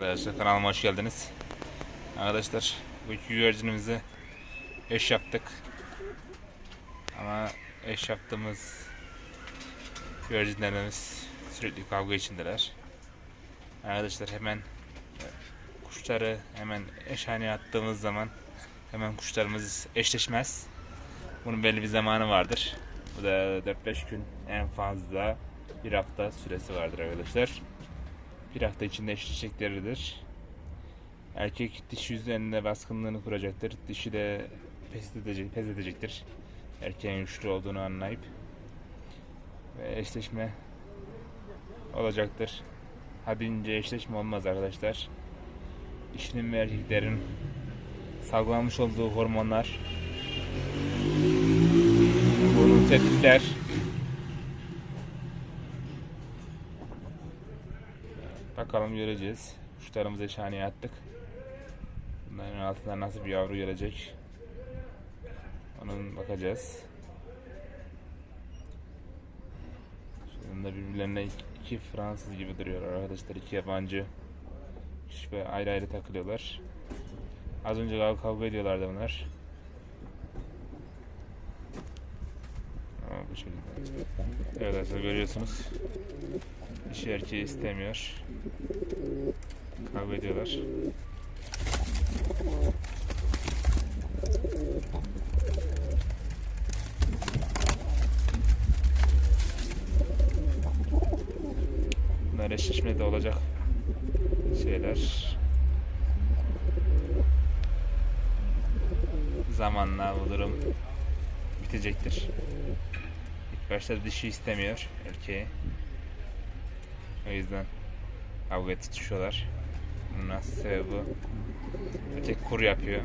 Arkadaşlar kanalıma hoş geldiniz. Arkadaşlar bu iki güvercinimizi eş yaptık. Ama eş yaptığımız güvercinlerimiz sürekli kavga içindeler. Arkadaşlar hemen e, kuşları hemen eşhaneye attığımız zaman hemen kuşlarımız eşleşmez. Bunun belli bir zamanı vardır. Bu da 4-5 gün en fazla bir hafta süresi vardır arkadaşlar bir hafta içinde eşleşecekleridir. Erkek dişi üzerinde baskınlığını kuracaktır. Dişi de pes, edecek, pes edecektir. Erkeğin güçlü olduğunu anlayıp ve eşleşme olacaktır. Hadince eşleşme olmaz arkadaşlar. Dişinin ve erkeklerin salgılanmış olduğu hormonlar bunu tetikler. Bakalım göreceğiz. Kuşlarımızı eşhaneye attık. Bunların altında nasıl bir yavru gelecek? Onun bakacağız. Şunun birbirlerine iki Fransız gibi duruyorlar arkadaşlar. iki yabancı. İşte ayrı ayrı takılıyorlar. Az önce kav- kavga ediyorlardı bunlar. Ama bu şekilde. Evet arkadaşlar görüyorsunuz. Dişi erkeği istemiyor. Kavga ediyorlar. Bunlar eşleşmede olacak şeyler. Zamanla bu durum bitecektir. İlk başta dişi istemiyor erkeği. O yüzden kavga tutuşuyorlar. Bunun sebebi. Erkek kur yapıyor.